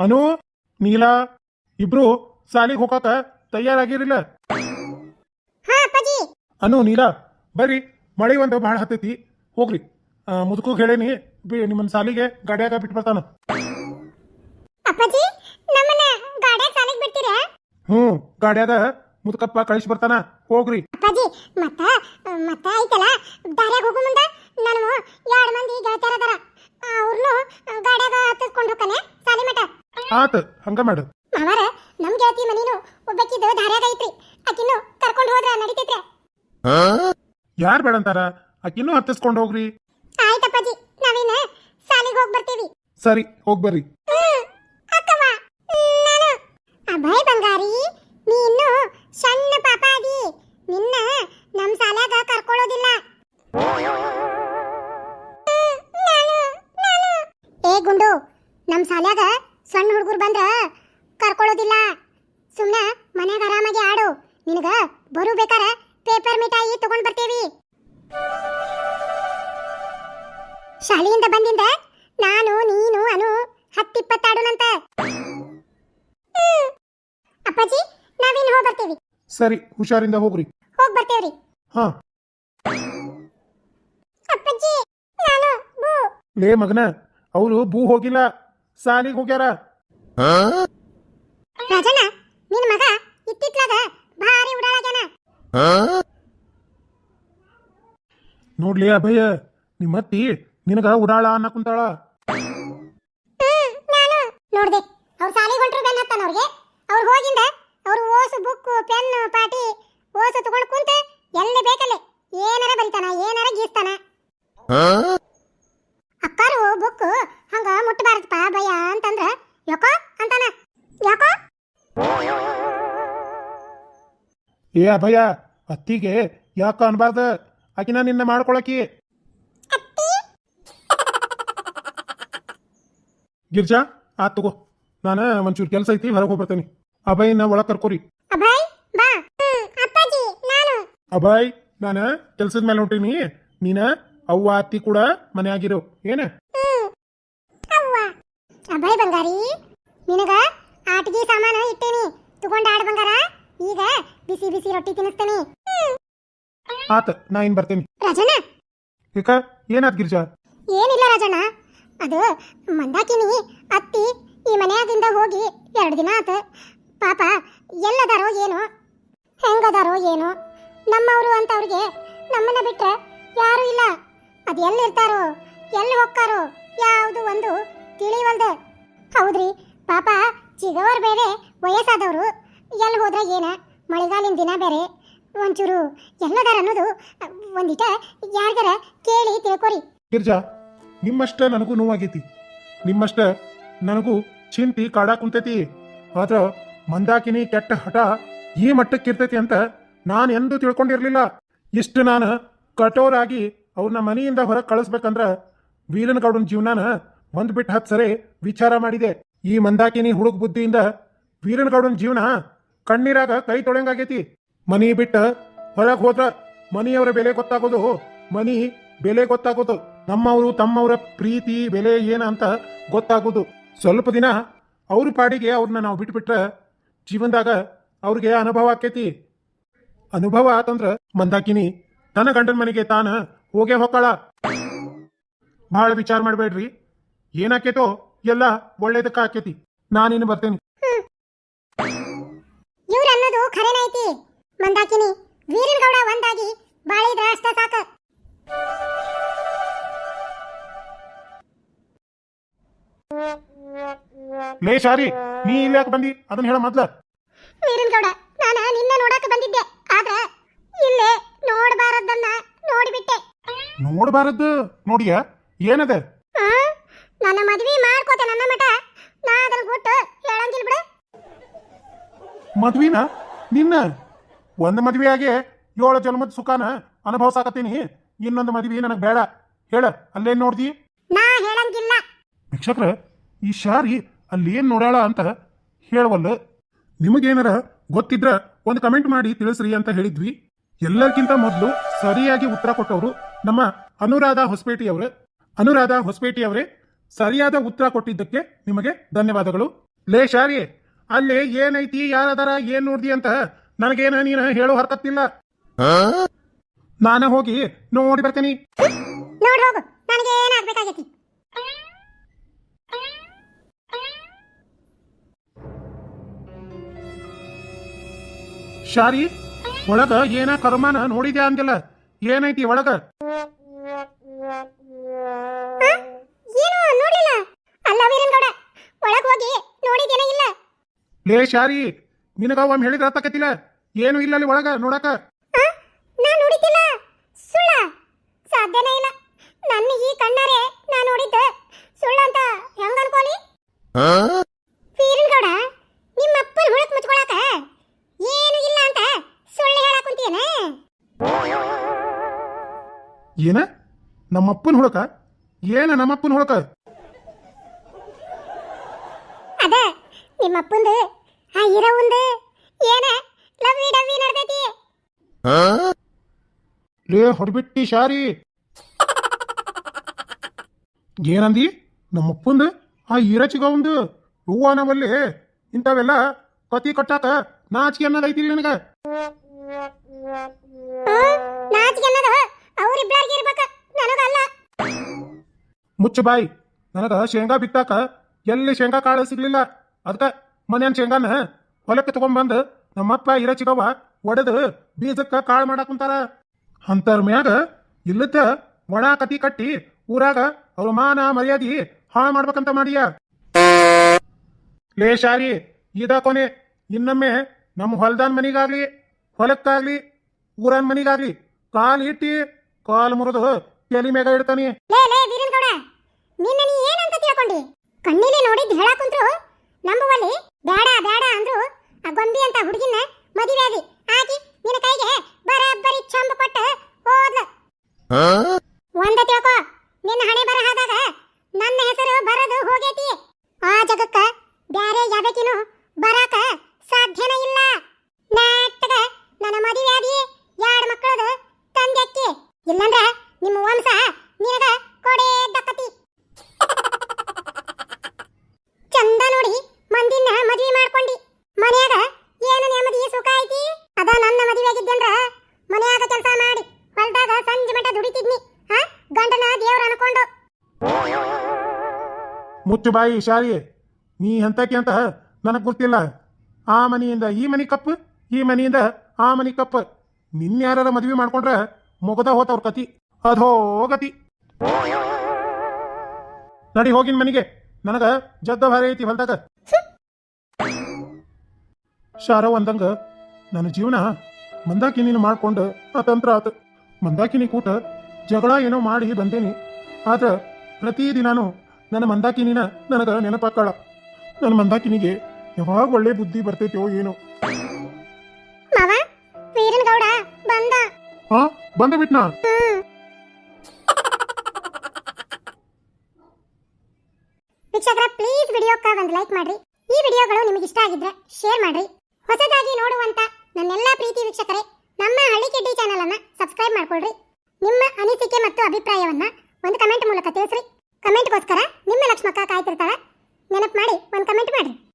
ಅನು ನೀಲಾ ಇಬ್ರು ಸಾಲಿಗೆ ಹೋಗಾಕ ತಯಾರಾಗಿರಿಲ್ಲ ಹಾ ಅಪ್ಪಾಜಿ. ಅನು ನೀಲಾ ಬರ್ರಿ. ಮಳೆ ಒಂದು ಭಾಳ ಹತ್ತೈತಿ. ಹೋಗ್ರಿ. ಮುದುಕು ಹೇಳೇನಿ ಬಿ ನಿಮ್ಮನ್ನ ಸಾಲಿಗೆ ಗಾಡಿಯಾಗ ಬಿಟ್ಟು ಬರ್ತಾನ. ಅಪ್ಪಾಜಿ ನಮ್ಮನ್ನ ಗಾಡ್ಯಾಗ ಸಾಲಿಗೆ ಬಿಡ್ತೀರಾ? ಹ್ಞೂ ಗಾಡ್ಯಾಗ ಮುದುಕಪ್ಪ ಕಳಿಸಿ ಬರ್ತಾನ. ಹೋಗ್ರಿ. ಅಪ್ಪಾಜಿ ಮತ್ತ ಮತ್ತ ಐತಲ್ಲ ದಾರ್ಯಾಗ ಹೋಗೋ ಮುಂದ ನಾನು ಎರಡು ಮಂದಿ ಗೆಳತಿಯರ ಅದಾರ ಅವ್ರನ್ನು ಗಾಡ್ಯಾಗ ಹತ್ತಿಸ್ಕೊಂಡು ಹೋಗ್ತಾನೆ ಸಾಲಿ ಮಠ ಆತ ಹಂಗ ಮಾಡು. ಮಾವಾರ ನಮ್ ಗೆಳತಿ ಮನಿನು ಒಬ್ಬಕ್ಕಿದ್ದು ಧಾರ್ಯಾಗ ಐತ್ರಿ ಆಕಿನ್ನು ಕರ್ಕೊಂಡು ಹೋದ್ರ ಯಾರ್ ಯಾರು ಬೇಡಂತಾರ? ಅಕಿನು ಹತ್ತಿಸ್ಕೊಂಡು ಹೋಗ್ರಿ. ಆಯ್ತಪ್ಪಾಜಿ ನಾವೇನ ಸಾಲಿಗೆ ಹೋಗಿ ಬರ್ತೀವಿ. ಸರಿ ಹೋಗಿ ಬರ್ರಿ. ಹ್ಮ್, ಅಕ್ಕವ್ವ, ನಾನು. ಅಭಯ್ ಬಂಗಾರಿ ನೀ ಇನ್ನು ಸಣ್ಣ ಪಾಪ ಆಗಿ ನಿನ್ನ ನಮ್ ಸಾಲ್ಯಾಗ ಕರ್ಕೊಳ್ಳೋದಿಲ್ಲ. ನಾನು ನಾನು. ಏ ಗುಂಡು ನಮ್ ಶಾಲ್ಯಾಗ ಸಣ್ಣ ಹುಡುಗರು ಬಂದ್ರ ಕರ್ಕೊಳ್ಳೋದಿಲ್ಲ ಸುಮ್ಮನೆ ಮನೆಗೆ ಆರಾಮಾಗಿ ಆಡು. ನಿನಗ ಬರು ಬೇಕಾರ ಪೇಪರ್ ಮಿಠಾಯಿ ತಗೊಂಡು ಬರ್ತೀವಿ. ಶಾಲೆಯಿಂದ ಬಂದಿಂದ ನಾನು ನೀನು ಅನು ಹತ್ತಿಪ್ಪತ್ತಾಡುನಂತ. ಅಪ್ಪಾಜಿ ನಾವಿನ್ ಹೋಗಿ ಬರ್ತೀವಿ? ಸರಿ ಹುಷಾರಿಂದ ಹೋಗ್ರಿ. ಹೋಗ್ ಬರ್ತೇವ್ರಿ. ಹಾ. ಅಪ್ಪಾಜಿ ನಾನು ಬೂ ಲೇ ಮಗನ ಅವರು ಭೂ ಹೋಗಿಲ್ಲ. ಸಾಲಿಗೆ ಹೋಗ್ಯಾರ? ರಾಜಣ್ಣ ನಿನ್ ಮಗ ಇತ್ತಿತ್ಲಾಗ ಭಾರಿ ಉಡಾಳಾಗ್ಯಾನ. ನೋಡ್ಲಿ ಅಭಯ ನಿಮ್ಮತ್ತಿ ನಿನಗ ಉಡಾಳ ಅನ್ನ ಕುಂತಾಳ. ನಾನು. ನೋಡ್ದೆ ಅವ್ರ ಸಾಲಿ ಹೊಂಟ್ರು ಬೆನ್ನ ಹತ್ತಾನ ಅವ್ರಿಗೆ. ಅವ್ರು ಹೋಗಿಂದ ಅವ್ರು ಓಸು ಬುಕ್ಕು ಪೆನ್ ಪಾಟಿ ಓಸು ತಗೊಂಡು ಕುಂತ ಎಲ್ಲಿ ಬೇಕಲ್ಲೇ ಏನಾರ ಬರಿತಾನ ಏನಾರ ಗೀಸ್ತಾನ. ಏ ಅಭಯ ಅತ್ತಿಗೆ ಯಾಕ ಅನ್ಬಾರ್ದ? ಆಕಿನ ನಿನ್ನ ಮಾಡ್ಕೊಳಕಿ. ಗಿರ್ಜಾ ಆತ್ ತಗೋ. ನಾನು ಒಂಚೂರು ಕೆಲಸ ಐತಿ ಹೊರಗೆ ಹೋಗ್ಬರ್ತೇನೆ. ಅಭಯ್ನ ಒಳಗೆ ಕರ್ಕೋರಿ. ಅಭಯ್ ನಾನು. ಕೆಲ್ಸದ ಮೇಲೆ ಹೊಂಟೀನಿ. ನೀನ ಅವ್ವ ಅತ್ತಿ ಕೂಡ ಮನೆಯಾಗಿರು. ಏನ? ಅಭಯ್ ಬಂಗಾರಿ ನಿನಗ ಆಟಿಗೆ ಸಾಮಾನು ಇಟ್ಟೇನಿ. ತಗೊಂಡ್ ಆಡ್ ಬಂಗಾರ. ಈಗ ಬಿಸಿ ಬಿಸಿ ರೊಟ್ಟಿ ತಿನ್ನಿಸ್ತೇನೆ. ಆತ ನಾ ಇನ್ ಬರ್ತೇನೆ. ರಾಜಣ್ಣ! ಏಕ ಏನಾದ್ ಗಿರ್ಜಾ? ಏನಿಲ್ಲ ರಾಜಣ್ಣ. ಅದು ಮಂದಾಕಿನಿ ಅತ್ತಿ ಈ ಮನೆಯಾಗಿಂದ ಹೋಗಿ ಎರಡು ದಿನ ಆತ. ಪಾಪ ಎಲ್ಲದಾರೋ ಏನೋ ಹೆಂಗದಾರೋ ಏನೋ. ನಮ್ಮವರು ಅಂತ ಅವ್ರಿಗೆ ನಮ್ಮನ್ನ ಬಿಟ್ರೆ ಯಾರು ಇಲ್ಲ. ಅದು ಎಲ್ಲಿರ್ತಾರೋ ಎಲ್ಲಿ ಹೋಗ್ತಾರೋ ಯಾವುದು ಒಂದು ತಿಳಿವಲ್ದೆ. ಹೌದ್ರಿ ಪಾಪ ಚಿಗವರ್ ಬೇರೆ ವಯಸ್ಸಾದವರು. ಎಲ್ಲಿ ಹೋದ್ರೆ ಏನ? ಮಳೆಗಾಲಿನ ದಿನ ಬೇರೆ. ಒಂಚೂರು ಎಲ್ಲದಾರ ಅನ್ನೋದು, ಒಂದಿಟ ಯಾರ್ಗಾರ ಕೇಳಿ ತಿಳ್ಕೊರಿ. ಗಿರ್ಜಾ, ನಿಮ್ಮಷ್ಟ ನನಗೂ ನೋವಾಗೈತಿ. ನಿಮ್ಮಷ್ಟ ನನಗೂ ಚಿಂತಿ ಕಾಡ ಕುಂತೈತಿ. ಆದ್ರ ಮಂದಾಕಿನಿ ಕೆಟ್ಟ ಹಠ ಈ ಮಟ್ಟಕ್ಕಿರ್ತೈತಿ ಅಂತ ನಾನು ಎಂದೂ ತಿಳ್ಕೊಂಡಿರ್ಲಿಲ್ಲ. ಇಷ್ಟು ನಾನು ಕಠೋರಾಗಿ ಅವ್ರನ್ನ ಮನೆಯಿಂದ ಹೊರಗೆ ಕಳಿಸ್ಬೇಕಂದ್ರ ವೀರನಗೌಡನ ಜೀವನಾನ ಒಂದು ಬಿಟ್ಟು ಹತ್ತು ಸರಿ ವಿಚಾರ ಮಾಡಿದೆ. ಈ ಮಂದಾಕಿನಿ ಹುಡುಗ ಬುದ್ಧಿಯಿಂದ ವೀರನಗೌಡನ ಜೀವನ ಕಣ್ಣೀರಾಗ ಕೈ ತೊಳೆಂಗಾಗೈತಿ. ಮನಿ ಬಿಟ್ಟ ಹೊರಗೆ ಹೋದ್ರ ಮನಿಯವರ ಬೆಲೆ ಗೊತ್ತಾಗೋದು, ಮನಿ ಬೆಲೆ ಗೊತ್ತಾಗೋದು, ನಮ್ಮವರು ತಮ್ಮವರ ಪ್ರೀತಿ ಬೆಲೆ ಏನ ಅಂತ ಗೊತ್ತಾಗೋದು. ಸ್ವಲ್ಪ ದಿನ ಅವ್ರ ಪಾಡಿಗೆ ಅವ್ರನ್ನ ನಾವು ಬಿಟ್ಬಿಟ್ರೆ ಜೀವನದಾಗ ಅವ್ರಿಗೆ ಅನುಭವ ಆಕೈತಿ. ಅನುಭವ ಆತಂದ್ರ ಮಂದಾಕಿನಿ, ತನ್ನ ಗಂಡನ ಮನೆಗೆ ತಾನ ಹೋಗೇ ಹೊಕ್ಕಳ. ಬಹಳ ವಿಚಾರ ಮಾಡಬೇಡ್ರಿ, ಏನಾಕೇತೋ ಎಲ್ಲ ಒಳ್ಳೇದಕ್ಕ ಆಕೇತಿ. ನಾನಿನ್ನು ಬರ್ತೇನೆ. ಅನ್ನೋದು ಖರೇನೈತಿ ಮಂದಾಕಿನಿ ವೀರನಗೌಡ ಒಂದಾಗಿ ಬಾಳಿದ್ರ ಅಷ್ಟ ಸಾಕ. ಲೇ ಶಾರಿ ನೀ ಇಲ್ಲಿ ಯಾಕೆ ಬಂದಿ? ಅದನ್ನ ಹೇಳ ಮೊದ್ಲ. ವೀರನಗೌಡ ನಾನ ನಿನ್ನ ನೋಡಾಕ ಬಂದಿದ್ದೆ ಆದ್ರ ಇಲ್ಲೇ ನೋಡಬಾರದನ್ನ ನೋಡಿಬಿಟ್ಟೆ. ನೋಡಬಾರದ್ದು? ನೋಡಿಯ? ಏನದ? ಆ? ನನ್ನ ಮದ್ವಿ ಮಾಡ್ಕೋತೆ ನನ್ನ ಮಠ. ನಾ ಅದನ್ನ ಬಿಟ್ಟು ಹೇಳಂಗಿಲ್ ಬಿಡು. ಮದ್ವಿನ? ನಿನ್ನ ಒಂದು ಮದುವೆಯಾಗಿ ಏಳು ಜನ್ಮದ ಸುಖಾನ ಅನುಭವಿಸಾಕತ್ತೀನಿ. ಇನ್ನೊಂದು ಮದ್ವಿ ನನಗೆ ಬೇಡ. ಹೇಳ ಅಲ್ಲೇನ್ ನೋಡ್ದಿ? ನಾ ಹೇಳಂಗಿಲ್ಲ. ವೀಕ್ಷಕ್ರ ಈ ಶಾರಿ ಅಲ್ಲಿ ಏನು ನೋಡಾಳ ಅಂತ ಹೇಳವಲ್ಲ. ನಿಮಗೇನಾರ ಗೊತ್ತಿದ್ರ ಒಂದು ಕಮೆಂಟ್ ಮಾಡಿ ತಿಳಿಸ್ರಿ ಅಂತ ಹೇಳಿದ್ವಿ. ಎಲ್ಲರಿಗಿಂತ ಮೊದಲು ಸರಿಯಾಗಿ ಉತ್ತರ ಕೊಟ್ಟವರು ನಮ್ಮ ಅನುರಾಧ ಹೊಸಪೇಟೆಯವರು. ಅನುರಾಧ ಹೊಸಪೇಟೆಯವರೇ ಸರಿಯಾದ ಉತ್ತರ ಕೊಟ್ಟಿದ್ದಕ್ಕೆ ನಿಮಗೆ ಧನ್ಯವಾದಗಳು. ಲೇ ಶಾರಿ ಅಲ್ಲಿ ಏನೈತಿ ಯಾರದಾರ ಏನ್ ನೋಡ್ದಿ ಅಂತ ನನಗೇನ ನೀನು ಹೇಳೋ ಹರ್ಕತ್ತಿಲ್ಲ ನಾನ ಹೋಗಿ ನೋಡಿ ಬರ್ತೀನಿ. ನೋಡ್ ಹೋಗು ನನಗೆ ಏನಾಗ್ಬೇಕಾಗೈತಿ ಶಾರಿ ಒಳಗ ಏನ ಕರ್ಮಾನ ನೋಡಿದ್ಯಾ ಅಂದಿಲ್ಲ? ಏನೈತಿ ಒಳಗ? ಲೇ ಶಾರಿ ನಿನಗ ಒಮ್ಮೆ ಹೇಳಿದ್ರ ಅರ್ಥಕತ್ತಿಲ್ಲ? ಏನು ಇಲ್ಲ ಅಲ್ಲಿ ಒಳಗ ನೋಡಕ? ನಾ ನೋಡಿದ್ದಿಲ್ಲ. ಸುಳ್ಳ? ಸಾಧ್ಯನೇ ಇಲ್ಲ. ನನ್ನ ಈ ಕಣ್ಣಾರೆ ನಾ ನೋಡಿದ್ದ ಸುಳ್ಳ ಅಂತ ಹೆಂಗ ಅನ್ಕೋಲಿ? ವೀರನ್ಗೌಡ ನಿಮ್ಮ ಅಪ್ಪನ ಹುಳಕ್ ಮುಚ್ಕೊಳಕ ಏನು ಇಲ್ಲ ಅಂತ ಸುಳ್ಳು ಹೇಳಕ್ ಕುಂತೀಯನ? ಏನ? ನಮ್ಮಪ್ಪನ ಹುಳಕ ಏನ ನಮ್ಮಪ್ಪನ ಹುಳಕ ಅದ ನಿಮ್ಮ ಅಪ್ಪಂದು ಆ ಇರವಂದು? ಏನ? ಲವ್ವಿ ಡವ್ವಿ ನಡ್ದೈತಿ? ಲೇ ಹೊಡ್ಬಿಟ್ಟಿ ಶಾರಿ. ಏನಂದಿ? ನಮ್ಮಪ್ಪಂದು? ಆ ಇರಚಿಗ ಒಂದು ಹೂವ ನಮ್ಮಲ್ಲಿ ಇಂಥವೆಲ್ಲ ಕತಿ ಕಟ್ಟಾಕ ನಾಚಿಕೆ ಅನ್ನೋದೈತಿ ನಿನಗ. ನಾಚಿಗೆ ಅನ್ನೋದು? ಅವ್ರಿಬ್ಲಾರ್ಗೆ ಇರ್ಬೇಕ. ನನಗಲ್ಲ. ಮುಚ್ಚು ಬಾಯಿ. ನನಗ ಶೇಂಗಾ ಬಿತ್ತಾಕ ಎಲ್ಲಿ ಶೇಂಗಾ ಕಾಳು ಸಿಗ್ಲಿಲ್ಲ. ಅದಕ್ಕ ಮನೆಯನ್ ಶೇಂಗಾನ ಹೊಲಕ್ಕೆ ತಗೊಂಡ್ಬಂದು ನಮ್ಮಪ್ಪ ಇರಚಿದವ ಒಡೆದು ಬೀಜಕ್ಕ ಕಾಳು ಮಾಡಾಕುಂತಾರ ಅಂತರ್ ಮ್ಯಾಗ ಇಲ್ಲದ ಒಣ ಕತಿ ಕಟ್ಟಿ ಊರಾಗ ಅವ್ರ ಮರ್ಯಾದಿ ಹಾಳು ಮಾಡ್ಬೇಕಂತ ಮಾಡಿಯ. ಲೇ ಶಾರಿ ಇದ ಕೊನೆ ಇನ್ನೊಮ್ಮೆ ನಮ್ಮ ಹೊಲ್ದಾನ್ ಮನಿಗಾಗ್ಲಿ, ಹೊಲಕ್ಕಾಗ್ಲಿ, ಊರನ್ ಮನಿಗಾಗ್ಲಿ ಕಾಲ್ ಇಟ್ಟಿ ಕಾಲ್ ಮುರಿದು ತಲೆ ಮೇಗ ಇಡ್ತಾನೆ. ನಿನ್ನ ನೀ ನೋಡಿದ್ ನಂಬುವಲ್ಲಿ? ಬೇಡ ಬೇಡ ಅಂದ್ರು. ಆ ಗೊಂಬಿ ಅಂತ ಹುಡುಗಿನ ಮದುವೆ ಆಗಿ ಆಗಿ ನಿನ್ನ ಕೈಗೆ ಬರಬ್ಬರಿ ಚಂಬ ಕೊಟ್ಟ ಹೋದ್ಲ. ಒಂದ ತಿಳ್ಕೊ ನಿನ್ನ ಹಣೆ ಬರಹದಾಗ ನನ್ನ ಹೆಸರು ಬರದು ಹೋಗೈತಿ ಆ ಜಗಕ್ಕ ಬ್ಯಾರೆ ಯಾವಕಿನೂ ಬರಾಕ ಸಾಧ್ಯನೇ ಇಲ್ಲ ನಾಟಕ ನನ್ನ ಮದುವೆ ಆಗಿ ಎರಡು ಮಕ್ಕಳದು ತಂದೆಕ್ಕಿ ಇಲ್ಲಂದ್ರ ನಿಮ್ಮ ವಂಶ ನಿನಗ ಕೊಡೆ ದಕ್ಕತಿ ಚಂದ ನೋಡಿ ಮಂದಿನ ಮದುವೆ ಮಾಡ್ಕೊಂಡಿ ಮನ್ಯಾಗ ಏನು ನೆಮ್ಮದಿ ಸುಖ ಐತಿ ಅದ ನನ್ನ ಮದುವೆ ಆಗಿದ್ದಂದ್ರ ಮನ್ಯಾಗ ಕೆಲಸ ಮಾಡಿ ಹೊಲ್ದಾಗ ಸಂಜೆ ಮಟ ದುಡಿತಿದ್ನಿ ಹಾ ಗಂಡನ ದೇವ್ರ ಅನ್ಕೊಂಡು ಮುಚ್ಚು ಬಾಯಿ ಶಾರಿ ನೀ ಎಂತಕ್ಕೆ ಅಂತಹ ನನಗೆ ಗೊತ್ತಿಲ್ಲ. ಆ ಮನೆಯಿಂದ ಈ ಮನಿ ಕಪ್ಪ, ಈ ಮನೆಯಿಂದ ಆ ಮನಿ ಕಪ್ಪು. ನಿನ್ಯಾರ ಮದುವೆ ಮಾಡ್ಕೊಂಡ್ರ ಮುಗದ ಹೋತವ್ರ ಕತಿ. ಅದೋ ಗತಿ. ನಡಿ ಹೋಗಿನ ಮನೆಗೆ. ನನಗ ಜದ್ದ ಭಾರಿ ಐತಿ ಹೊಲ್ದಾಗ. ಶಾರ ಅಂದಂಗ, ನನ್ನ ಜೀವನ ಮಂದಾಕಿನಿನ ಮಾಡ್ಕೊಂಡು ಅತಂತ್ರ ತಂತ್ರ ಆತ. ಮಂದಾಕಿನಿ ಕೂಟ ಜಗಳ ಏನೋ ಮಾಡಿ ಬಂದೇನಿ. ಆದ್ರ ಪ್ರತಿದಿನಾನು ನನ್ನ ಮಂದಾಕಿನಿನ ನನಗ ನೆನಪಾಕಾಳ ನನ್ನ ಮಂದಾಕಿನಿಗೆ ಯಾವಾಗ ಒಳ್ಳೆ ಬುದ್ಧಿ ಬರ್ತೈತೋ ಏನೋ. ಮಾವ ವೀರನ್ಗೌಡ ಬಂದ. ಹಾ ಬಂದ ಬಿಟ್ನಾ? ವೀಕ್ಷಕರ ಪ್ಲೀಸ್ ವಿಡಿಯೋಕ್ಕ ಒಂದು ಲೈಕ್ ಮಾಡ್ರಿ. ಈ ವಿಡಿಯೋಗಳು ನಿಮಗೆ ಇಷ್ಟ ಆಗಿದ್ರೆ ಶೇರ್ ಮಾಡ್ರಿ. ಹೊಸದಾಗಿ ನೋಡುವಂತ ನನ್ನೆಲ್ಲ ಪ್ರೀತಿ ವೀಕ್ಷಕರೇ ನಮ್ಮ ಹಳ್ಳಿ ಕಿಡ್ಡಿ ಚಾನಲ್ ಅನ್ನ ಸಬ್ಸ್ಕ್ರೈಬ್ ಮಾಡ್ಕೊಳ್ರಿ. ನಿಮ್ಮ ಅನಿಸಿಕೆ ಮತ್ತು ಅಭಿಪ್ರಾಯವನ್ನ ಒಂದು ಕಮೆಂಟ್ ಮೂಲಕ ತಿಳಿಸ್ರಿ. ಕಮೆಂಟ್ಗೋಸ್ಕರ ನಿಮ್ಮ ಲಕ್ಷ್ಮಕ್ಕ ಕಾಯ್ತಿರ್ತಾಳೆ. ನೆನಪು ಮಾಡಿ ಒಂದು ಕಮೆಂಟ್ ಮಾಡ್ರಿ.